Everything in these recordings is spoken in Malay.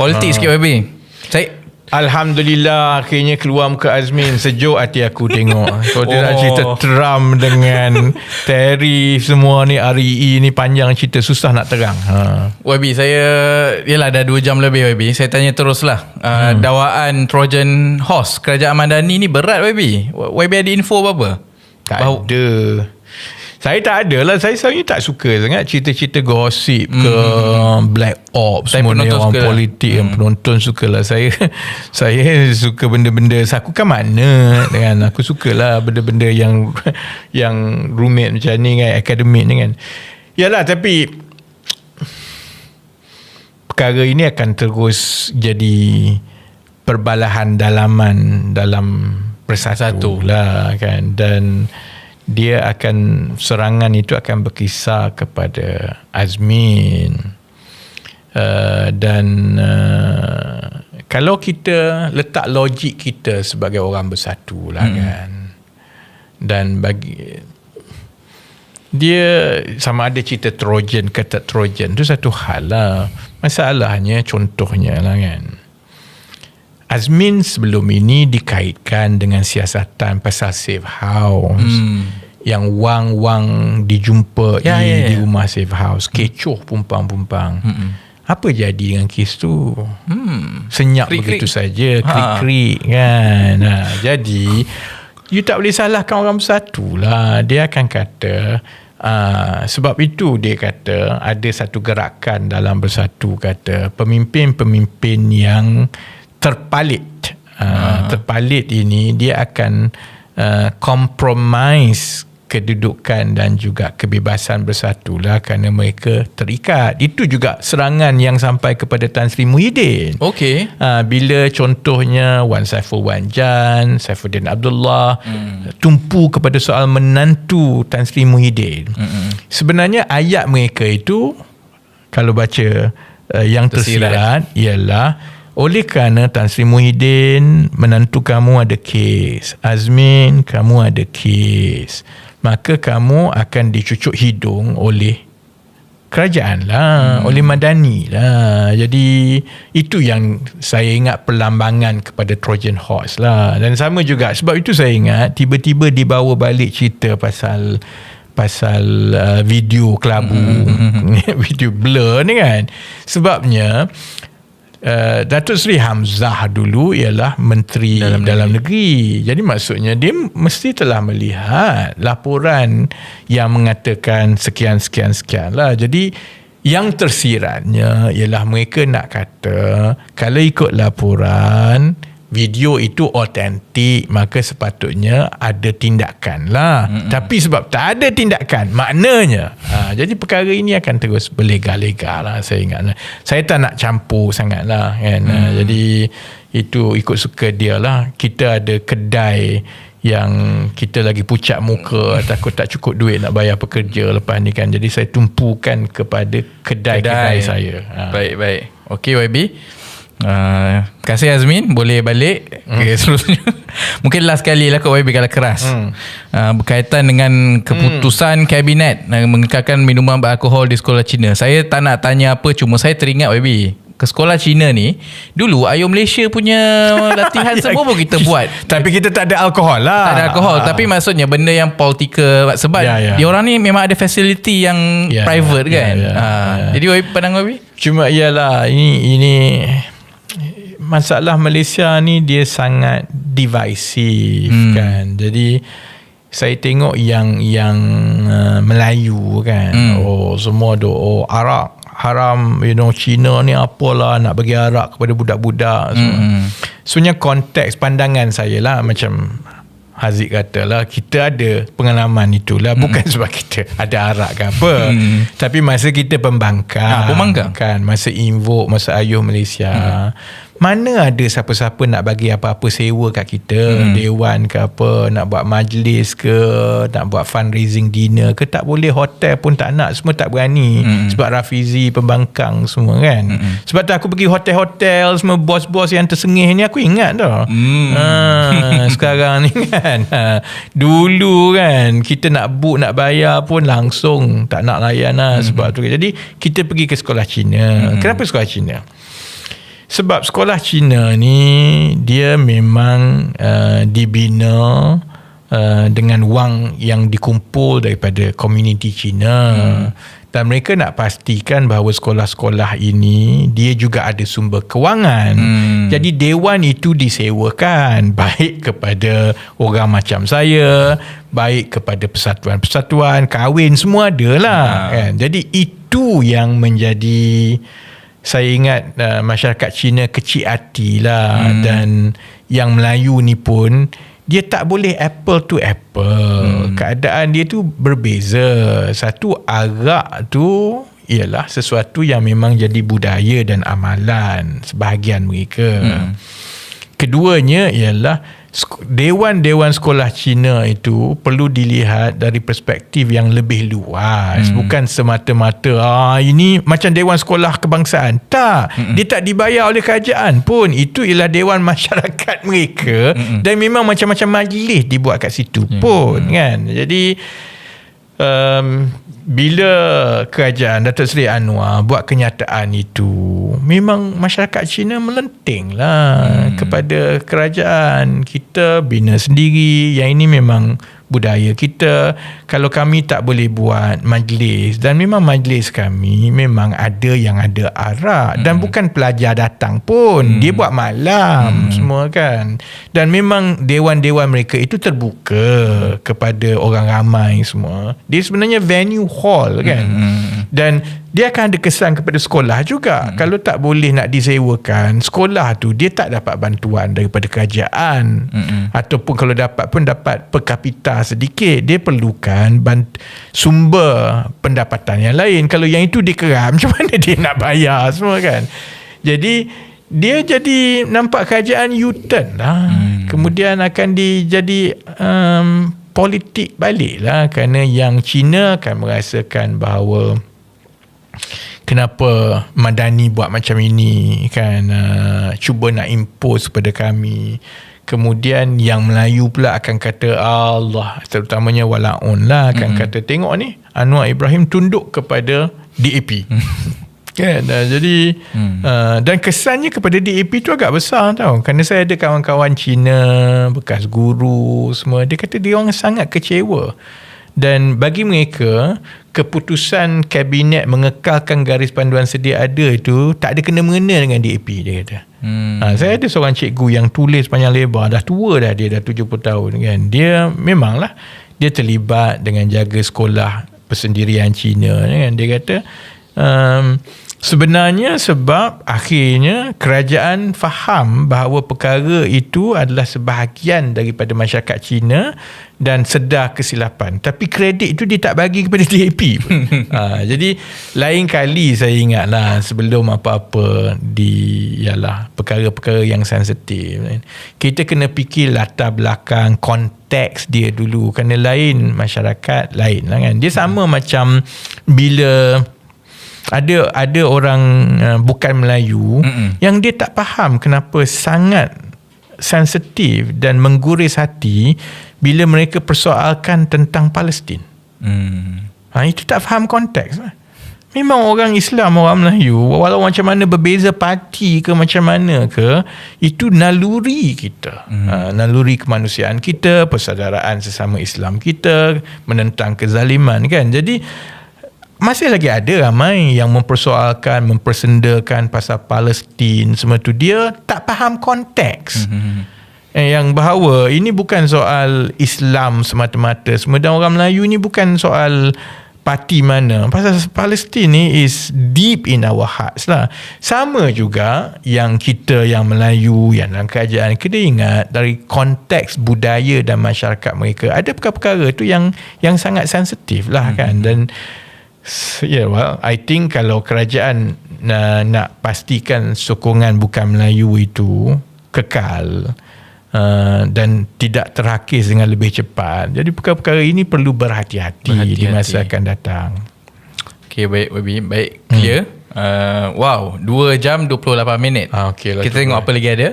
Politik sikit YB. Saya Alhamdulillah akhirnya keluar muka Azmin sejuk hati aku tengok. Kalau dia nak Oh. cerita Trump dengan Terry semua ni REE ni panjang cerita susah nak terang. Ha. YB saya Yelah dah 2 jam lebih YB Saya tanya terus lah uh, hmm. Dawaan Trojan Horse Kerajaan Madani ni berat YB YB ada info apa-apa? Tak Bahu. ada. Saya tak ada lah. Saya sebenarnya tak suka sangat cerita-cerita gosip ke black ops Saya semua ni orang suka lah. politik yang penonton suka lah. Saya saya suka benda-benda aku kan mana dengan aku sukalah benda-benda yang yang rumit macam ni kan akademik ni kan. Yalah tapi perkara ini akan terus jadi perbalahan dalaman dalam bersatu lah kan dan dia akan serangan itu akan berkisar kepada Azmin. Uh, dan uh, kalau kita letak logik kita sebagai orang bersatu lah hmm. kan. Dan bagi dia sama ada cerita Trojan ke tak Trojan tu satu hal lah. Masalahnya contohnya lah kan Azmin sebelum ini dikaitkan dengan siasatan pasal safe house hmm. yang wang-wang dijumpa Ya, ya, di ya. rumah safe house kecoh pumpang-pumpang hmm. apa jadi dengan kes tu Hmm. senyap Krik-krik. begitu saja Ha. krik-krik kan ha, jadi you tak boleh salahkan orang bersatu lah dia akan kata Uh, sebab itu dia kata ada satu gerakan dalam bersatu kata pemimpin-pemimpin yang terpalit uh, terpalit ini dia akan uh, compromise kedudukan dan juga kebebasan bersatu lah kerana mereka terikat itu juga serangan yang sampai kepada Tan Sri Muhyiddin Okey Ha, bila contohnya Wan Saiful Wan Jan, Saifuddin Abdullah hmm. tumpu kepada soal menantu Tan Sri Muhyiddin. Hmm. Sebenarnya ayat mereka itu kalau baca uh, yang tersirat, tersirat ialah oleh kerana Tan Sri Muhyiddin menantu kamu ada kes, Azmin kamu ada kes, maka kamu akan dicucuk hidung oleh kerajaan lah hmm. oleh madani lah jadi itu yang saya ingat perlambangan kepada Trojan Horse lah dan sama juga sebab itu saya ingat tiba-tiba dibawa balik cerita pasal pasal uh, video kelabu hmm. video blur ni kan sebabnya Uh, Datuk Seri Hamzah dulu ialah Menteri Dalam, Dalam Negeri. Jadi maksudnya dia mesti telah melihat laporan yang mengatakan sekian-sekian-sekian lah. Jadi yang tersiratnya ialah mereka nak kata kalau ikut laporan video itu autentik maka sepatutnya ada tindakan lah. Mm-hmm. tapi sebab tak ada tindakan maknanya. Ha, jadi perkara ini akan terus berlega-lega lah saya ingat. Saya tak nak campur sangat lah kan. Mm. ha, jadi itu ikut suka dia lah. Kita ada kedai yang kita lagi pucat muka takut tak cukup duit nak bayar pekerja lepas ni kan. Jadi saya tumpukan kepada kedai-kedai saya. Ha. Baik baik. Okey YB Uh, terima kasih Azmin Boleh balik hmm. okay, Seterusnya Mungkin last kali lah Kau YB kalau keras hmm. uh, Berkaitan dengan Keputusan hmm. Kabinet uh, Mengekalkan minuman beralkohol Di sekolah Cina Saya tak nak tanya apa Cuma saya teringat YB Ke sekolah Cina ni Dulu Ayo Malaysia punya Latihan semua pun kita buat Tapi kita tak ada alkohol lah. tak ada alkohol ha. Tapi maksudnya Benda yang politikal Sebab Ya, ya. Dia orang ni memang ada facility Yang Ya, private ya, kan ya, ha. ya. Jadi pandang YB Cuma ialah ini ini masalah Malaysia ni dia sangat divisive hmm. kan. Jadi saya tengok yang yang uh, Melayu kan. Hmm. Oh semua do oh arak haram you know Cina ni apalah nak bagi arak kepada budak-budak semua. Hmm. Sebenarnya konteks pandangan saya lah macam Haziq kata lah kita ada pengalaman itulah hmm. bukan sebab kita ada arak ke apa hmm. tapi masa kita pembangkang Ah, pembangkang. kan masa invoke masa ayuh Malaysia hmm. Mana ada siapa-siapa nak bagi apa-apa sewa kat kita? Hmm. dewan ke apa? Nak buat majlis ke? Nak buat fundraising dinner ke? Tak boleh. Hotel pun tak nak. Semua tak berani. Hmm. sebab Rafizi pembangkang semua kan? Hmm. sebab tu aku pergi hotel-hotel semua bos-bos yang tersengih ni aku ingat tau. Hmm. ha, sekarang ni kan? Ha, dulu kan kita nak book nak bayar pun langsung. Tak nak layan lah sebab tu. Jadi kita pergi ke sekolah Cina. Kenapa sekolah Cina Sebab sekolah Cina ni dia memang uh, dibina uh, dengan wang yang dikumpul daripada komuniti Cina. Hmm. Dan mereka nak pastikan bahawa sekolah-sekolah ini dia juga ada sumber kewangan. Hmm. Jadi dewan itu disewakan baik kepada orang macam saya, baik kepada persatuan-persatuan, kahwin semua ada lah. Hmm. Kan? Jadi itu yang menjadi saya ingat uh, masyarakat Cina kecil hati lah hmm. dan yang Melayu ni pun dia tak boleh apple to apple. Hmm. Keadaan dia tu berbeza. Satu arak tu ialah sesuatu yang memang jadi budaya dan amalan sebahagian mereka. Hmm. Keduanya ialah dewan-dewan sekolah Cina itu perlu dilihat dari perspektif yang lebih luas hmm. bukan semata-mata ah ini macam dewan sekolah kebangsaan tak hmm. dia tak dibayar oleh kerajaan pun itu ialah dewan masyarakat mereka hmm. dan memang macam-macam majlis dibuat kat situ hmm. pun kan jadi um, bila kerajaan Datuk Seri Anwar buat kenyataan itu memang masyarakat Cina melenting lah hmm. kepada kerajaan kita bina sendiri yang ini memang budaya kita kalau kami tak boleh buat majlis dan memang majlis kami memang ada yang ada arak hmm. dan bukan pelajar datang pun hmm. dia buat malam hmm. semua kan dan memang dewan-dewan mereka itu terbuka hmm. kepada orang ramai semua dia sebenarnya venue hall kan hmm. Dan dia akan ada kesan kepada sekolah juga. Hmm. kalau tak boleh nak disewakan sekolah tu dia tak dapat bantuan daripada kerajaan. Hmm. ataupun kalau dapat pun dapat per kapita sedikit. Dia perlukan bant- sumber pendapatan yang lain. Kalau yang itu dikeram macam mana dia nak bayar semua kan? Jadi dia jadi nampak kerajaan U-turn lah. Hmm. kemudian akan dijadi um, politik balik lah kerana yang Cina akan merasakan bahawa kenapa Madani buat macam ini kan? Uh, cuba nak impose kepada kami. Kemudian yang Melayu pula akan kata Allah terutamanya walaun lah akan mm-hmm. kata tengok ni Anwar Ibrahim tunduk kepada DAP kan? Uh, jadi mm. uh, dan kesannya kepada DAP tu agak besar tau. Kerana saya ada kawan-kawan Cina bekas guru semua. Dia kata dia orang sangat kecewa. Dan bagi mereka keputusan kabinet mengekalkan garis panduan sedia ada itu tak ada kena mengena dengan DAP dia kata. Hmm. Ha, saya ada seorang cikgu yang tulis panjang lebar dah tua dah dia dah 70 tahun kan. Dia memanglah dia terlibat dengan jaga sekolah persendirian Cina kan. Dia kata um, Sebenarnya sebab akhirnya kerajaan faham bahawa perkara itu adalah sebahagian daripada masyarakat Cina dan sedar kesilapan. Tapi kredit itu dia tak bagi kepada DAP. ha, jadi lain kali saya ingatlah sebelum apa-apa di ialah perkara-perkara yang sensitif. Kita kena fikir latar belakang konteks dia dulu. Kerana lain masyarakat lain lah kan. Dia sama macam bila ada ada orang uh, bukan Melayu Mm-mm. yang dia tak faham kenapa sangat sensitif dan mengguris hati bila mereka persoalkan tentang Palestin. Mm. Ha, itu tak faham konteks. Lah. Memang orang Islam, orang Melayu, walau macam mana berbeza parti ke macam mana ke, itu naluri kita. Mm. Ha, naluri kemanusiaan kita, persaudaraan sesama Islam kita, menentang kezaliman kan. Jadi, masih lagi ada ramai yang mempersoalkan, mempersendakan pasal Palestin semua tu dia tak faham konteks. Mm-hmm. yang bahawa ini bukan soal Islam semata-mata. Semua dan orang Melayu ni bukan soal parti mana. Pasal Palestin ni is deep in our hearts lah. Sama juga yang kita yang Melayu yang dalam kerajaan kita ingat dari konteks budaya dan masyarakat mereka ada perkara-perkara tu yang yang sangat sensitif lah kan. Mm-hmm. Yeah, well, I think kalau kerajaan uh, nak pastikan sokongan bukan Melayu itu kekal uh, dan tidak terakis dengan lebih cepat. Jadi perkara-perkara ini perlu berhati-hati, berhati-hati. di masa akan datang. Okay, baik, baik, baik. Clear. Hmm. Uh, wow, 2 jam 28 minit. Ah, okay, lah Kita tengok apa lagi ada?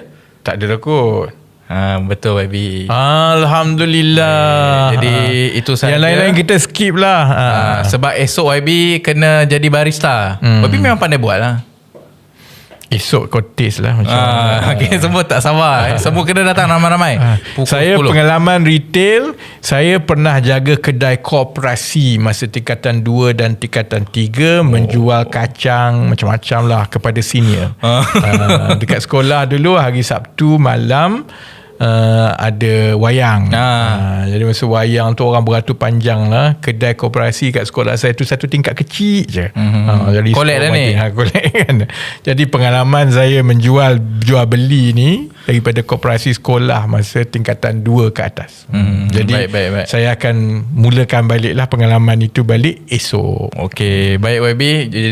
Tak ada takut. Ha, betul Baby Alhamdulillah okay, Jadi itu saja Yang lain-lain kita skip lah ha. Ha, Sebab esok YB Kena jadi barista hmm. YB memang pandai buat lah Esok kotis lah macam Ah, okay, semua tak sabar. eh. Semua kena datang ramai-ramai. Ah, Pukul saya 10. pengalaman retail saya pernah jaga kedai koperasi masa tingkatan 2 dan tingkatan 3 oh. menjual kacang macam-macam lah kepada senior Ah. uh, dekat sekolah dulu hari Sabtu malam uh, ada wayang Ah. uh, jadi masa wayang tu orang beratur panjang lah kedai koperasi kat sekolah saya tu satu tingkat kecil je mm-hmm. uh, jadi. Collect dah ni. ha, collect kan jadi pengalaman saya menjual jual beli ni daripada koperasi sekolah masa tingkatan 2 ke atas Hmm, jadi baik, baik, baik. saya akan mulakan baliklah pengalaman itu balik esok Okey, baik YB. Jadi